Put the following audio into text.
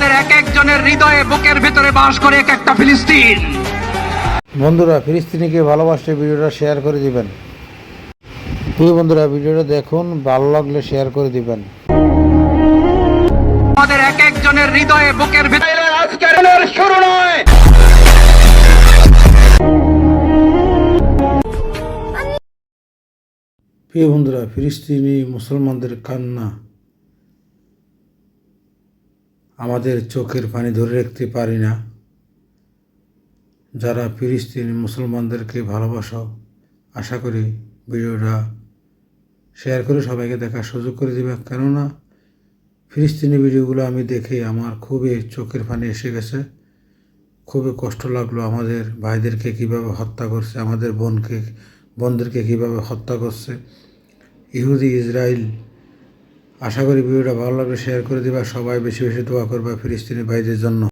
আমাদের এক একজনের হৃদয়ে বুকের ভেতরে বাস করে এক একটা ফিলিস্তিন। বন্ধুরা ফিলিস্তিনিকে ভালোবাসলে ভিডিওটা শেয়ার করে দিবেন। প্রিয় বন্ধুরা ভিডিওটা দেখুন ভালো লাগলে শেয়ার করে দিবেন। আমাদের এক একজনের হৃদয়ে বুকের ভেতরে আজকের শুরু নয়। প্রিয় বন্ধুরা ফিলিস্তিনি মুসলমানদের কান্না আমাদের চোখের পানি ধরে রাখতে পারি না। যারা ফিলিস্তিনি মুসলমানদেরকে ভালোবাসো, আশা করি ভিডিওটা শেয়ার করে সবাইকে দেখার সুযোগ করে দেবে। কেননা ফিলিস্তিনি ভিডিওগুলো আমি দেখে আমার খুবই চোখের পানি এসে গেছে। খুবই কষ্ট লাগল আমাদের ভাইদেরকে কীভাবে হত্যা করছে, আমাদের বোনকে বোনদেরকে কীভাবে হত্যা করছে। ইহুদি ইসরায়েল আশা করি ভিডিওটা ভালো লাগলে শেয়ার করে দিবা। সবাই বেশি বেশি দোয়া করবা ফিলিস্তিনি ভাইদের জন্য।